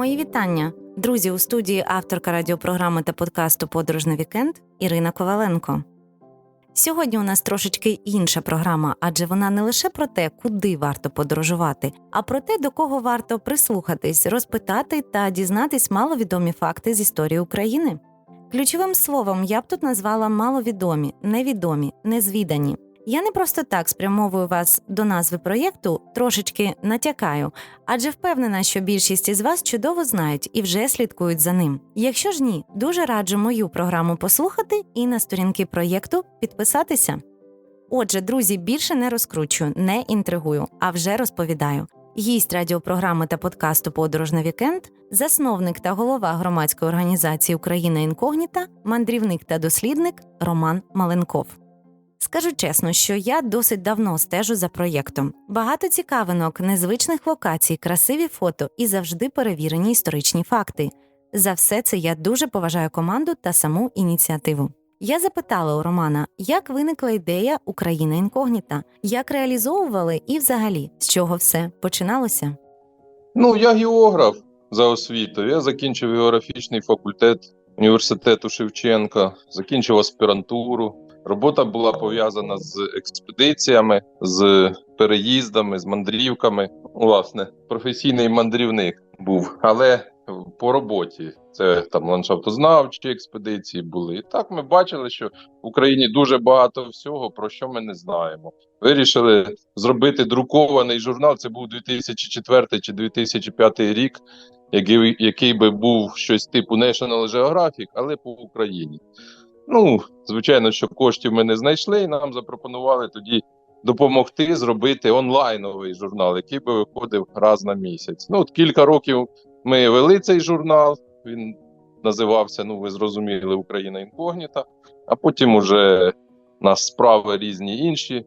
Мої вітання, друзі, у студії авторка радіопрограми та подкасту Подорож на вікенд Ірина Коваленко. Сьогодні у нас трошечки інша програма, адже вона не лише про те, куди варто подорожувати, а про те, до кого варто прислухатись, розпитати та дізнатись маловідомі факти з історії України. Ключовим словом я б тут назвала маловідомі, невідомі, незвідані. Я не просто так спрямовую вас до назви проєкту, трошечки натякаю, адже впевнена, що більшість із вас чудово знають і вже слідкують за ним. Якщо ж ні, дуже раджу мою програму послухати і на сторінки проєкту підписатися. Отже, друзі, більше не розкручую, не інтригую, а вже розповідаю. Гість радіопрограми та подкасту Подорож на вікенд, засновник та голова громадської організації Україна інкогніта, мандрівник та дослідник Роман Маленков. Скажу чесно, що я досить давно стежу за проєктом. Багато цікавинок, незвичних локацій, красиві фото і завжди перевірені історичні факти. За все це я дуже поважаю команду та саму ініціативу. Я запитала у Романа, як виникла ідея Україна інкогніта, як реалізовували і взагалі з чого все починалося. Ну, я географ за освітою. Я закінчив географічний факультет університету Шевченка, закінчив аспірантуру. Робота була пов'язана з експедиціями, з переїздами, з мандрівками. Власне, професійний мандрівник був, але по роботі це там ландшафтознавчі експедиції були. І так ми бачили, що в Україні дуже багато всього, про що ми не знаємо. Вирішили зробити друкований журнал. Це був 2004 чи 2005 рік, який, який би був щось типу National Geographic, але по Україні. Ну, звичайно, що коштів ми не знайшли, і нам запропонували тоді допомогти зробити онлайновий журнал, який би виходив раз на місяць. Ну, от кілька років ми вели цей журнал. Він називався, ну ви зрозуміли, Україна інкогніта, а потім уже нас справи різні інші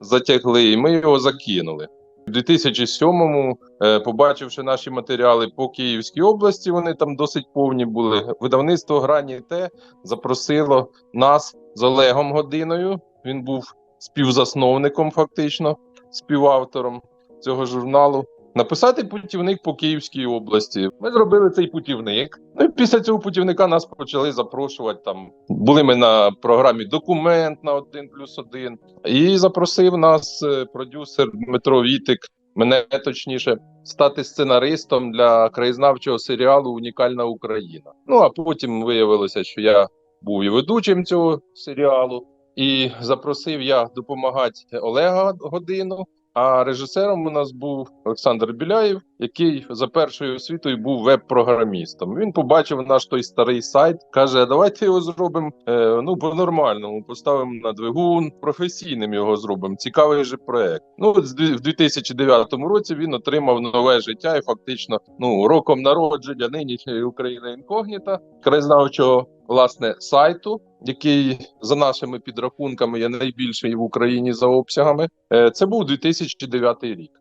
затягли, і ми його закинули. У 2007-му, е, побачивши наші матеріали по Київській області, вони там досить повні були. Видавництво Грані Те запросило нас з Олегом Годиною. Він був співзасновником, фактично, співавтором цього журналу. Написати путівник по Київській області. Ми зробили цей путівник. Ну і після цього путівника нас почали запрошувати. Там були ми на програмі Документ на 1 плюс 1. І запросив нас е, продюсер Дмитро Вітик, мене точніше, стати сценаристом для краєзнавчого серіалу Унікальна Україна. Ну а потім виявилося, що я був і ведучим цього серіалу, і запросив я допомагати Олега годину. А режисером у нас був Олександр Біляєв, який за першою освітою був веб-програмістом. Він побачив наш той старий сайт, каже: давайте його зробимо е, ну по-нормальному. Поставимо на двигун, професійним його зробимо. Цікавий же проект. Ну от в 2009 році він отримав нове життя, і фактично, ну роком народження нинішньої України інкогніта, краєзнавчого власне сайту, який за нашими підрахунками є найбільший в Україні за обсягами. Е, Це був 2009 рік.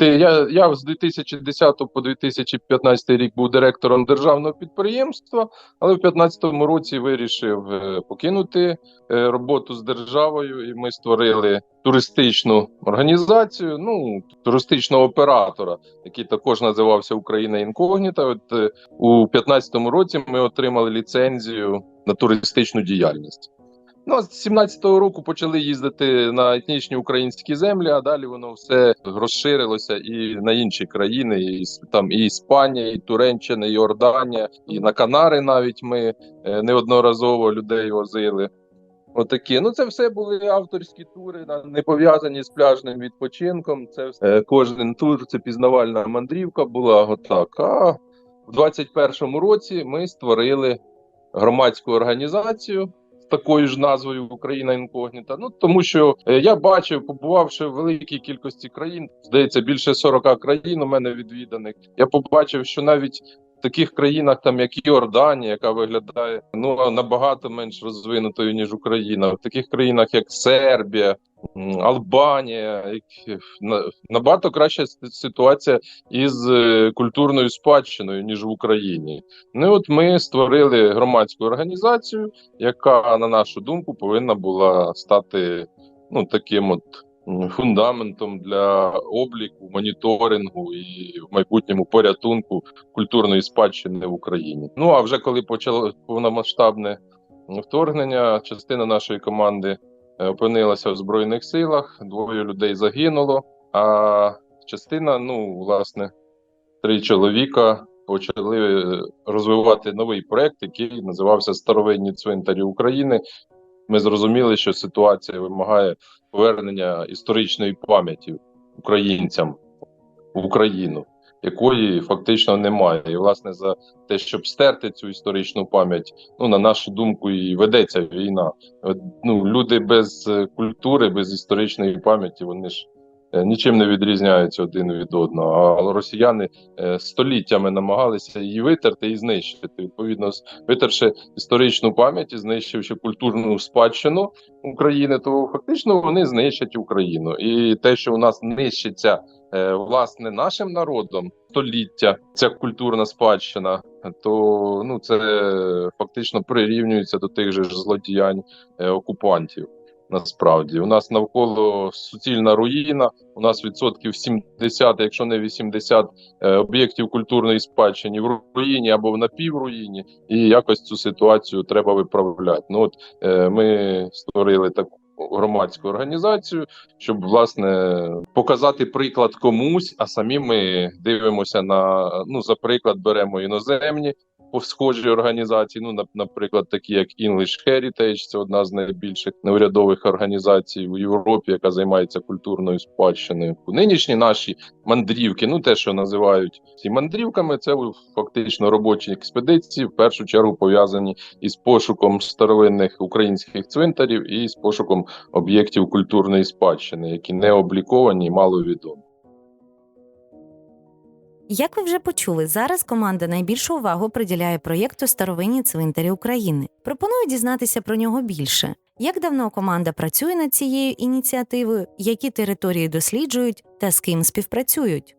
Я, я з 2010 по 2015 рік був директором державного підприємства, але в 2015 році вирішив е, покинути е, роботу з державою, і ми створили туристичну організацію, ну туристичного оператора, який також називався Україна інкогніта. От е, у 2015 році ми отримали ліцензію на туристичну діяльність. Ну, з 17-го року почали їздити на етнічні українські землі, а далі воно все розширилося і на інші країни, і там і Іспанія, і Туреччина, і Йорданія, і на Канари навіть ми е, неодноразово людей возили. Отакі. Ну, це все були авторські тури, не пов'язані з пляжним відпочинком. Це все- кожен тур це пізнавальна мандрівка була отак. А в 21-му році ми створили громадську організацію такою ж назвою Україна інкогніта. Ну тому що е, я бачив, побувавши в великій кількості країн, здається, більше 40 країн у мене відвіданих. Я побачив, що навіть таких країнах, там як Йорданія, яка виглядає ну набагато менш розвинутою ніж Україна, в таких країнах як Сербія. Албанія, набагато краща ситуація із е, культурною спадщиною ніж в Україні. Ну от ми створили громадську організацію, яка, на нашу думку, повинна була стати ну таким от фундаментом для обліку, моніторингу і в майбутньому порятунку культурної спадщини в Україні. Ну а вже коли почало повномасштабне вторгнення, частина нашої команди е, опинилася в збройних силах. Двоє людей загинуло. А частина, ну власне, три чоловіка почали е, розвивати новий проект, який називався Старовинні цвинтарі України. Ми зрозуміли, що ситуація вимагає повернення історичної пам'яті українцям в Україну, якої фактично немає. І, власне, за те, щоб стерти цю історичну пам'ять, ну на нашу думку, і ведеться війна. Ну, люди без е, культури, без історичної пам'яті, вони ж нічим не відрізняються один від одного. А росіяни е, століттями намагалися її витерти і знищити. Відповідно, витерши історичну пам'ять і знищивши культурну спадщину України, то фактично вони знищать Україну. І те, що у нас нищиться е, власне нашим народом століття, ця культурна спадщина, то ну це фактично прирівнюється до тих же злодіянь е, окупантів. Насправді у нас навколо суцільна руїна. У нас відсотків 70, якщо не 80, е, об'єктів культурної спадщини в руїні або в напівруїні, і якось цю ситуацію треба виправляти. Ну от е, ми створили таку громадську організацію, щоб власне показати приклад комусь, а самі ми дивимося на ну за приклад беремо іноземні схожі організації. Ну, нап- наприклад, такі як English Heritage, це одна з найбільших неурядових організацій в Європі, яка займається культурною спадщиною. Нинішні наші мандрівки, ну те, що називають ці мандрівками, це фактично робочі експедиції, в першу чергу пов'язані із пошуком старовинних українських цвинтарів і з пошуком об'єктів культурної спадщини, які не обліковані і маловідомі. Як ви вже почули, зараз команда найбільшу увагу приділяє проєкту Старовинні цвинтарі України. Пропоную дізнатися про нього більше. Як давно команда працює над цією ініціативою, які території досліджують та з ким співпрацюють?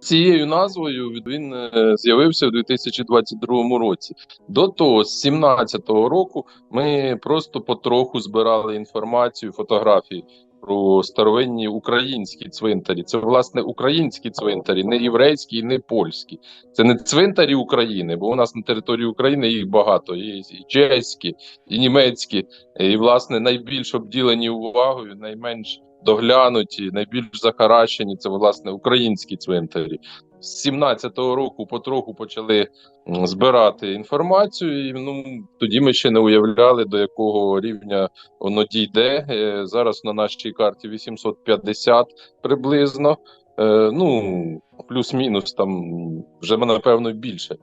Цією назвою він е, з'явився у 2022 році. До того, з 2017 року, ми просто потроху збирали інформацію, фотографії про старовинні українські цвинтарі. Це власне українські цвинтарі, не єврейські і не польські. Це не цвинтарі України, бо у нас на території України їх багато. Є і чеські, і німецькі, і власне найбільш обділені увагою, найменш доглянуті, найбільш захаращені це власне українські цвинтарі. З 17-го року потроху почали збирати інформацію, і ну тоді ми ще не уявляли, до якого рівня воно дійде. Е, Зараз на нашій карті 850 приблизно. Е, Ну плюс-мінус там вже напевно більше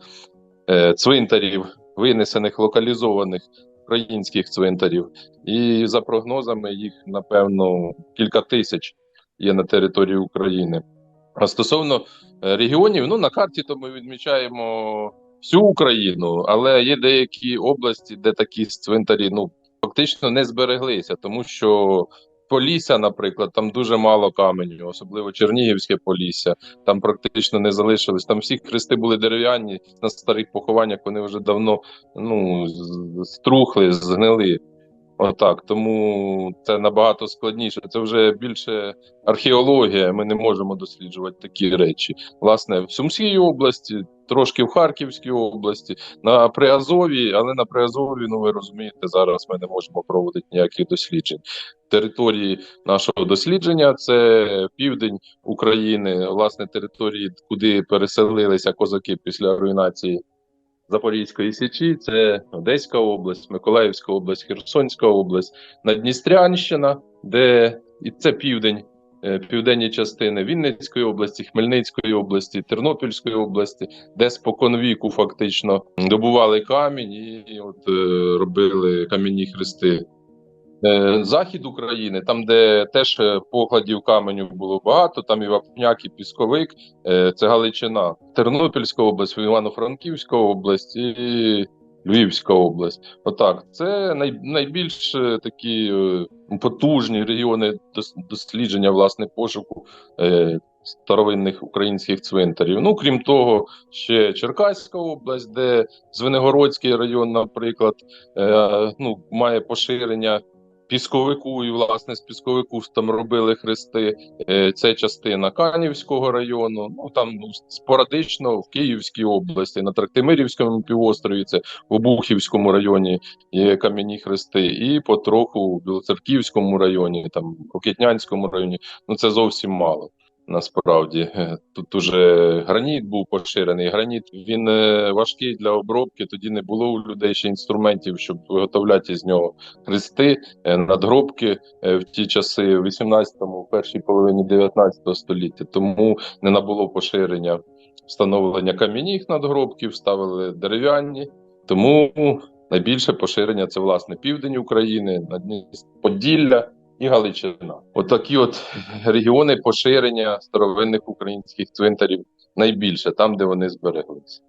е, цвинтарів, винесених локалізованих українських цвинтарів. І за прогнозами їх напевно кілька тисяч є на території України. А стосовно е, регіонів, ну на карті то ми відмічаємо всю Україну, але є деякі області, де такі цвинтарі ну фактично не збереглися, тому що Полісся, наприклад, там дуже мало каменю, особливо Чернігівське Полісся. Там практично не залишилось. Там всі хрести були дерев'яні на старих похованнях. Вони вже давно ну струхли, згнили. Отак, тому це набагато складніше. Це вже більше археологія. Ми не можемо досліджувати такі речі. Власне, в Сумській області, трошки в Харківській області, на Приазові, але на Приазові, ну ви розумієте, зараз ми не можемо проводити ніяких досліджень. Території нашого дослідження це південь України, власне, території, куди переселилися козаки після руйнації Запорізької січі, це Одеська область, Миколаївська область, Херсонська область, Надністрянщина, де і це південь, е, південні частини Вінницької області, Хмельницької області, Тернопільської області, де споконвіку фактично добували камінь і от е, робили кам'яні хрести. Е, Захід України, там, де теж е, покладів каменю було багато, там і Вапняк, і Пісковик, е, це Галичина, Тернопільська область, Івано-Франківська область і Львівська область. Отак, це най, найбільш такі потужні регіони дослідження власне пошуку старовинних українських цвинтарів. Ну, крім того, ще Черкаська область, де Звенигородський район, наприклад, ну, має поширення пісковику, і власне з пісковику там робили хрести. Е, Це частина Канівського району. Ну там спорадично в Київській області, на Трактимирівському півострові, це в Обухівському районі є кам'яні хрести, і потроху в Білоцерківському районі, там Рокетнянському районі. Ну це зовсім мало. Насправді тут уже граніт був поширений. Граніт він е, важкий для обробки. Тоді не було у людей ще інструментів, щоб виготовляти з нього хрести, е, надгробки е, в ті часи, в 18-му, в першій половині 19 століття. Тому не набуло поширення встановлення кам'яних надгробків, ставили дерев'яні. Тому найбільше поширення це власне південь України, Поділля і Галичина. Отакі от регіони поширення старовинних українських цвинтарів найбільше, там, де вони збереглися.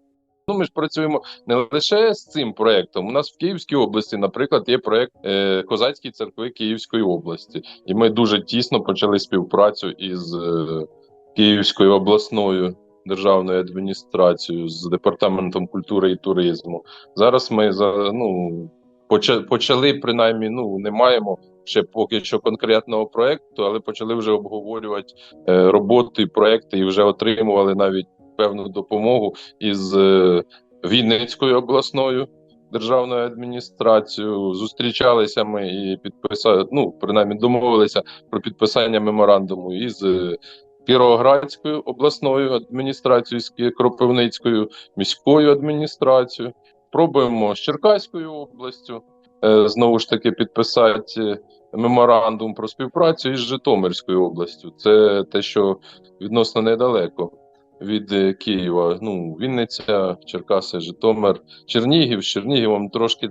Ну, ми ж працюємо не лише з цим проектом. У нас в Київській області, наприклад, є проект е, Козацькі церкви Київської області, і ми дуже тісно почали співпрацю із е, Київською обласною державною адміністрацією з департаментом культури і туризму. Зараз ми за ну почали принаймні, ну не маємо ще поки що конкретного проекту, але почали вже обговорювати е, роботи, проекти і вже отримували навіть певну допомогу із е, Вінницькою обласною державною адміністрацією. Зустрічалися ми і підписали, ну принаймні домовилися про підписання меморандуму із е, Кіровоградською обласною адміністрацією, з Кропивницькою міською адміністрацією. Пробуємо з Черкаською областю е, знову ж таки підписати е, меморандум про співпрацю із Житомирською областю. Це те, що відносно недалеко від е, Києва. Ну, Вінниця, Черкаси, Житомир, Чернігів. З Чернігівом трошки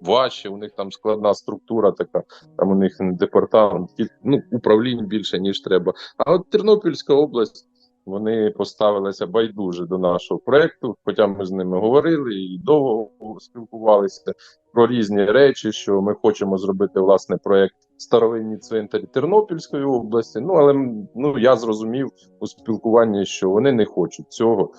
важче, у них там складна структура така, там у них департамент, ну, управлінь більше, ніж треба. А от Тернопільська область. Вони поставилися байдуже до нашого проекту, хоча ми з ними говорили і довго спілкувалися про різні речі, що ми хочемо зробити власне проект старовинні цвинтарі Тернопільської області. Ну але ну я зрозумів у спілкуванні, що вони не хочуть цього.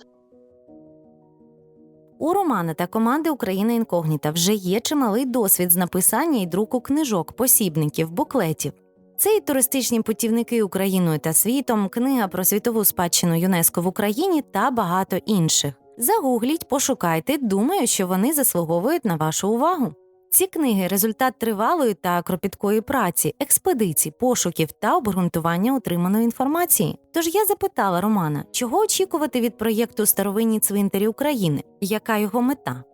У Романа та команди Україна Інкогніта вже є чималий досвід з написання і друку книжок, посібників, буклетів. Це і туристичні путівники Україною та світом, книга про світову спадщину ЮНЕСКО в Україні та багато інших. Загугліть, пошукайте, думаю, що вони заслуговують на вашу увагу. Ці книги результат тривалої та кропіткої праці, експедицій, пошуків та обґрунтування отриманої інформації. Тож я запитала Романа, чого очікувати від проєкту Старовинні цвинтарі України, яка його мета?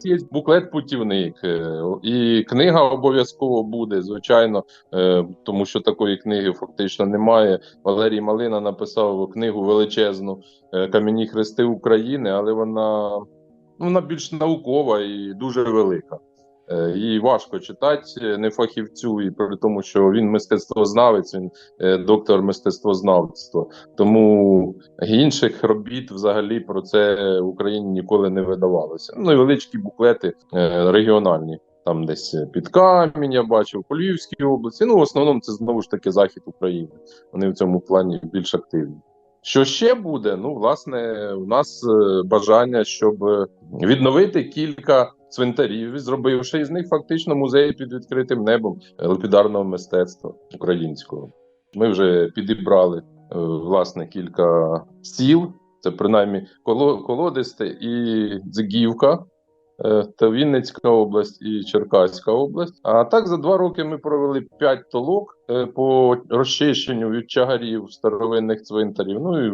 Є буклет путівник, е, і книга обов'язково буде, звичайно, е, тому що такої книги фактично немає. Валерій Малина написав книгу величезну е, Кам'яні хрести України, але вона, ну, вона більш наукова і дуже велика. Е, Її важко читати е, не фахівцю, і при тому, що він мистецтвознавець, він е, доктор мистецтвознавства. Тому інших робіт взагалі про це в Україні ніколи не видавалося. Ну і величкі буклети регіональні. Там десь під камінь я бачив, по Львівській області. Ну, в основному це знову ж таки захід України. Вони в цьому плані більш активні. Що ще буде? Ну, власне, у нас е, бажання, щоб відновити кілька цвинтарів, зробивши із них фактично музей під відкритим небом лепідарного мистецтва українського. Ми вже підібрали е, власне кілька сіл. Це принаймні Коло- Колодисте і Дзигівка, е, та Вінницька область і Черкаська область. А так за два роки ми провели п'ять толок по розчищенню від чагарів старовинних цвинтарів. Ну і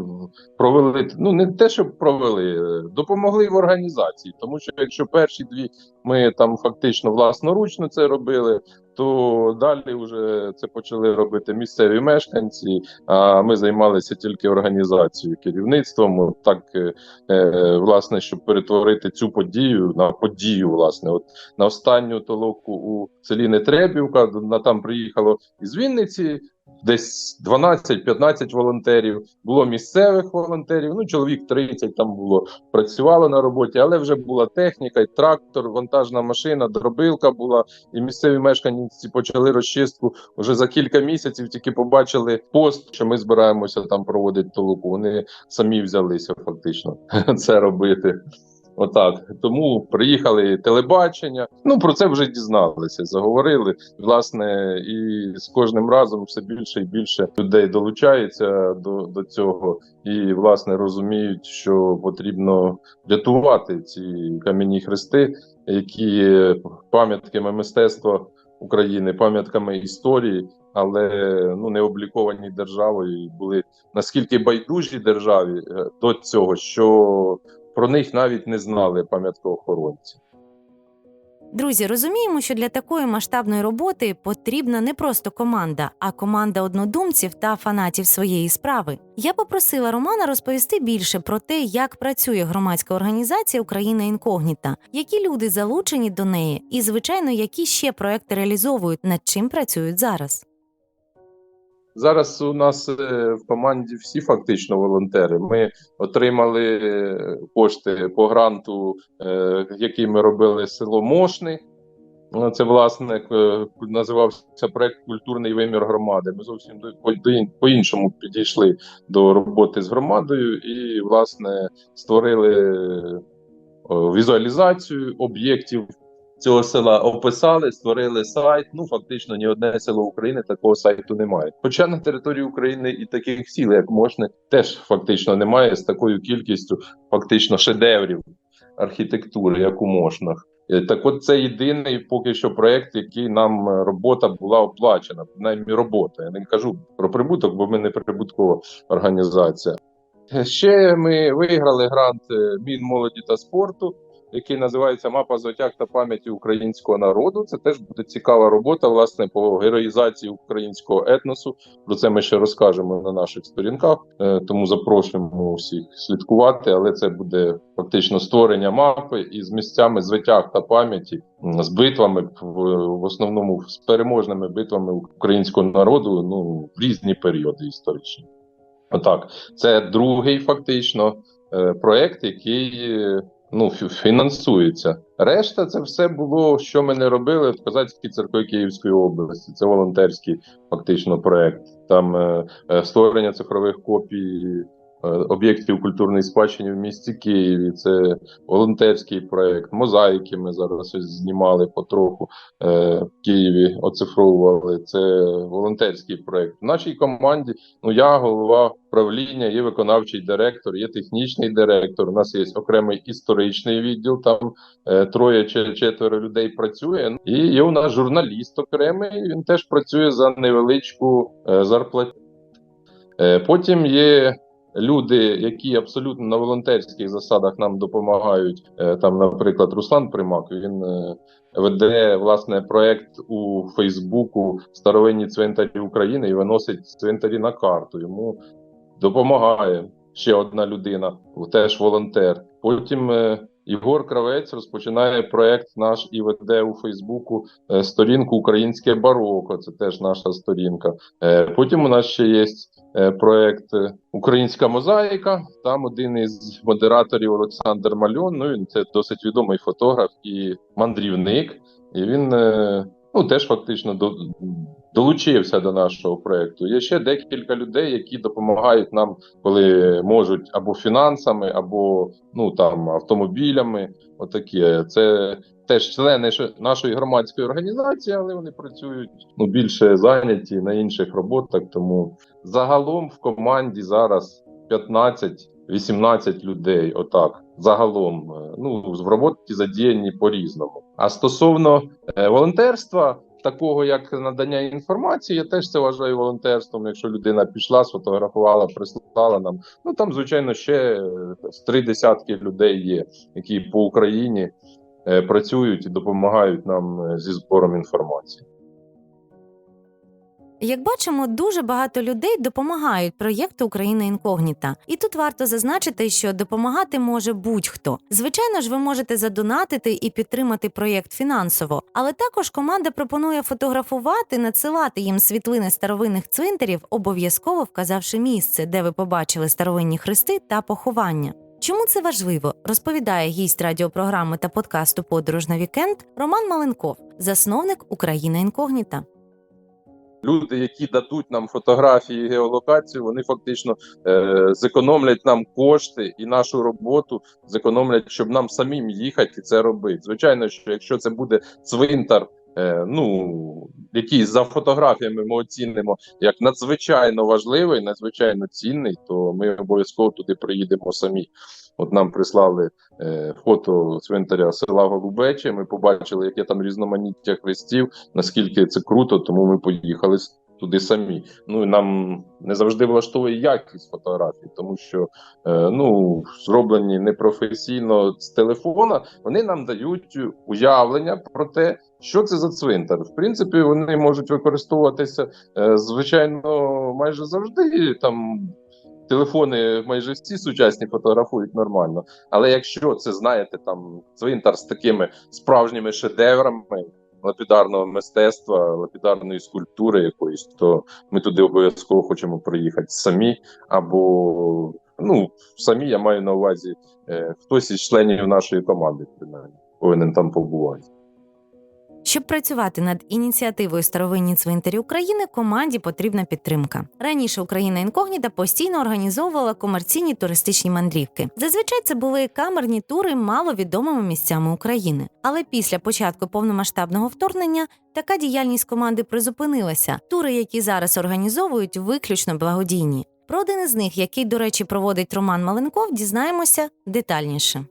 провели ну не те, щоб провели, е, допомогли в організації. Тому що якщо перші дві ми там фактично власноручно це робили. То далі вже це почали робити місцеві мешканці. А ми займалися тільки організацією, керівництвом. Так е, е, власне, щоб перетворити цю подію на подію, власне, от на останню толоку у селі Нетребівка. На там приїхало із Вінниці. Десь 12-15 волонтерів було місцевих волонтерів. Ну, чоловік 30 там було працювало на роботі, але вже була техніка, і трактор, вантажна машина, дробилка була, і місцеві мешканці почали розчистку вже за кілька місяців. Тільки побачили пост, що ми збираємося там проводити толоку. Вони самі взялися фактично це робити. Отак. Тому приїхали телебачення. Ну про це вже дізналися, заговорили. Власне, і з кожним разом все більше і більше людей долучається до, до цього, і власне розуміють, що потрібно рятувати ці кам'яні хрести, які пам'ятками мистецтва України, пам'ятками історії, але ну не обліковані державою. і Були наскільки байдужі державі е, до цього, що про них навіть не знали пам'яткоохоронці. Друзі, розуміємо, що для такої масштабної роботи потрібна не просто команда, а команда однодумців та фанатів своєї справи. Я попросила Романа розповісти більше про те, як працює громадська організація Україна інкогніта, які люди залучені до неї, і, звичайно, які ще проекти реалізовують, над чим працюють зараз. Зараз у нас е, в команді всі фактично волонтери. Ми отримали е, кошти по гранту, е, який ми робили село Мошни. Ну, Це власне називався проект Культурний вимір громади. Ми зовсім по-іншому підійшли до роботи з громадою і, власне, створили візуалізацію об'єктів цього села, описали, створили сайт. Ну, фактично, ні одне село України такого сайту немає. Хоча на території України і таких сіл, як Мошни, теж фактично немає з такою кількістю фактично шедеврів архітектури, як у Мошнах. Е, Так, от це єдиний поки що проект, який нам е, робота була оплачена, принаймні робота. Я не кажу про прибуток, бо ми не прибуткова організація. Е, Ще ми виграли грант е, Мінмолоді та спорту, який називається Мапа звитяг та пам'яті українського народу. Це теж буде цікава робота, власне, по героїзації українського етносу. Про це ми ще розкажемо на наших сторінках. Е, Тому запрошуємо всіх слідкувати. Але це буде фактично створення мапи із місцями звитяг та пам'яті, з битвами в, основному з переможними битвами українського народу. Ну в різні періоди історичні. Отак, це другий фактично е, проект, який ну фінансується. Решта це все було, що ми не робили в Козацькій церкві Київської області. Це волонтерський фактично проект. Там е, е, створення цифрових копій об'єктів культурної спадщини в місті Києві. Це волонтерський проект. Мозаїки ми зараз знімали потроху е, в Києві, оцифровували. Це волонтерський проект. В нашій команді Ну, я голова правління, є виконавчий директор, є технічний директор. У нас є окремий історичний відділ. Там е, троє чи четверо людей працює. І є у нас журналіст окремий. Він теж працює за невеличку е, зарплату. Е, потім є люди, які абсолютно на волонтерських засадах нам допомагають. Е, там, наприклад, Руслан Примак. Він е, веде власне проект у Фейсбуку Старовинні цвинтарі України і виносить цвинтарі на карту. Йому допомагає ще одна людина, теж волонтер. Потім е, Ігор Кравець розпочинає проект наш і веде у Фейсбуку сторінку Українське бароко. Це теж наша сторінка. Потім у нас ще є проект е, Українська мозаїка. Там один із модераторів Олександр Мальон. Ну він це досить відомий фотограф і мандрівник. І він е, ну теж фактично до, долучився до нашого проекту. Є ще декілька людей, які допомагають нам, коли можуть або фінансами, або ну там автомобілями. Отакі. Це теж члени нашої громадської організації, але вони працюють ну більше зайняті на інших роботах. Тому загалом в команді зараз 15-18 людей. Отак. Загалом, Е, ну в роботі задіяні по-різному. А стосовно е, волонтерства, такого як надання інформації, я теж це вважаю волонтерством. Якщо людина пішла, сфотографувала, прислала нам. Ну там, звичайно, ще е, з три десятки людей є, які по Україні працюють і допомагають нам зі збором інформації. Як бачимо, дуже багато людей допомагають проєкту Україна інкогніта. І тут варто зазначити, що допомагати може будь-хто. Звичайно ж, ви можете задонатити і підтримати проєкт фінансово, але також команда пропонує фотографувати, надсилати їм світлини старовинних цвинтарів, обов'язково вказавши місце, де ви побачили старовинні хрести та поховання. Чому це важливо, розповідає гість радіопрограми та подкасту Подорож на вікенд Роман Маленков, засновник Україна інкогніта. Люди, які дадуть нам фотографії, геолокацію, вони фактично е, зекономлять нам кошти і нашу роботу, зекономлять, щоб нам самим їхати і це робити. Звичайно, що якщо це буде цвинтар. е, Ну, який за фотографіями ми оцінимо як надзвичайно важливий, надзвичайно цінний, то ми обов'язково туди приїдемо самі. От нам прислали е, фото цвинтаря села Голубече. Ми побачили, яке там різноманіття хрестів, наскільки це круто, тому ми поїхали туди самі. Ну і нам не завжди влаштовує якість фотографій, тому що е, ну зроблені непрофесійно з телефона. Вони нам дають уявлення про те, що це за цвинтар. В принципі, вони можуть використовуватися е, звичайно майже завжди там. Телефони майже всі сучасні фотографують нормально. Але якщо це знаєте, там цвинтар з такими справжніми шедеврами лапідарного мистецтва, лапідарної скульптури якоїсь, то ми туди обов'язково хочемо приїхати самі. Або ну самі я маю на увазі е, хтось із членів нашої команди, принаймні, повинен там побувати. Щоб працювати над ініціативою старовинні цвинтарі України, команді потрібна підтримка. Раніше Україна інкогніта постійно організовувала комерційні туристичні мандрівки. Зазвичай це були камерні тури маловідомими місцями України. Але після початку повномасштабного вторгнення така діяльність команди призупинилася. Тури, які зараз організовують, виключно благодійні. Про один із них, який, до речі, проводить Роман Маленков, дізнаємося детальніше.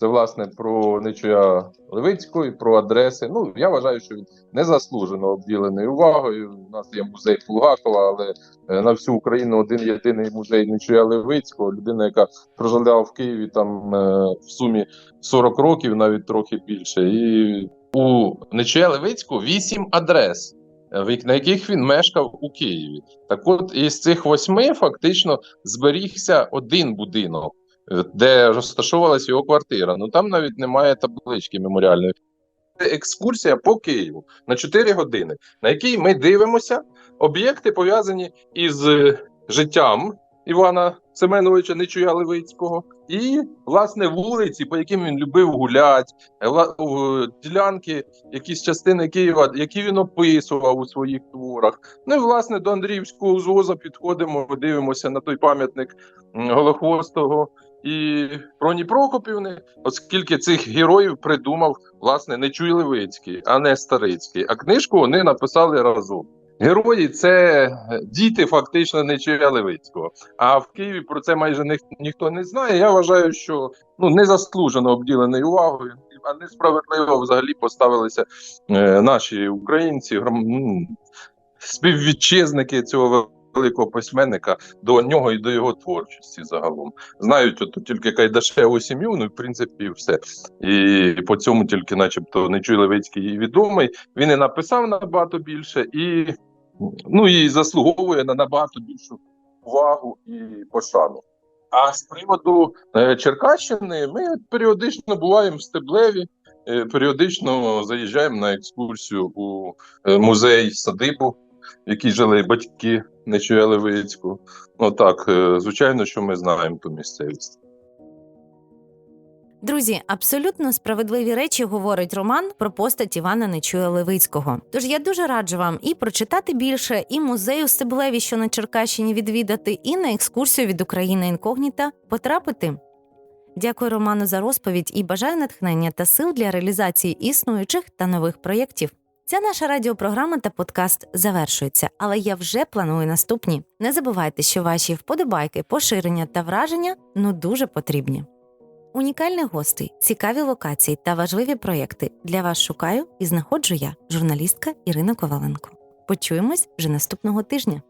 Це власне про Нечуя Левицького і про адреси. Ну я вважаю, що він незаслужено обділений увагою. У нас є музей Булгакова, але е, на всю Україну один єдиний музей Нечуя Левицького. Людина, яка проживала в Києві там е, в сумі 40 років, навіть трохи більше. І у Нечуя Левицького вісім адрес. е, На яких він мешкав у Києві, так от із цих восьми фактично зберігся один будинок, де розташовувалася його квартира. Ну там навіть немає таблички меморіальної. Це екскурсія по Києву на 4 години, на якій ми дивимося об'єкти, пов'язані із е, життям Івана Семеновича Нечуя Левицького, і власне вулиці, по яким він любив гуляти, ділянки, якісь частини Києва, які він описував у своїх творах. Ну і власне до Андріївського узвоза підходимо, дивимося на той пам'ятник Голохвостого і Проні Прокопівни, оскільки цих героїв придумав власне Нечуй Левицький, а не Старицький. А книжку вони написали разом. Герої це е, діти фактично Нечуя Левицького. А в Києві про це майже ні, ніхто не знає. Я вважаю, що ну незаслужено обділений увагою, а несправедливо взагалі поставилися е, наші українці, гром- співвітчизники цього великого письменника до нього і до його творчості загалом. Знають от тільки Кайдашеву сім'ю, ну в принципі все. І по цьому тільки, начебто, Нечуй Левицький відомий. Він і написав набагато більше, і ну і заслуговує на набагато більшу увагу і пошану. А з приводу е, Черкащини ми періодично буваємо в Стеблеві, е, періодично заїжджаємо на екскурсію у е, музей садибу, в якій жили батьки Нечуя Левицького. Ну так, е, звичайно, що ми знаємо ту місцевість. Друзі, абсолютно справедливі речі говорить Роман про постать Івана Нечуя Левицького. Тож я дуже раджу вам і прочитати більше, і музей у Стеблеві, що на Черкащині відвідати, і на екскурсію від України інкогніта потрапити. Дякую Роману за розповідь і бажаю натхнення та сил для реалізації існуючих та нових проєктів. Ця наша радіопрограма та подкаст завершується, але я вже планую наступні. Не забувайте, що ваші вподобайки, поширення та враження ну дуже потрібні. Унікальних гостей, цікаві локації та важливі проєкти для вас шукаю і знаходжу я, журналістка Ірина Коваленко. Почуємось вже наступного тижня.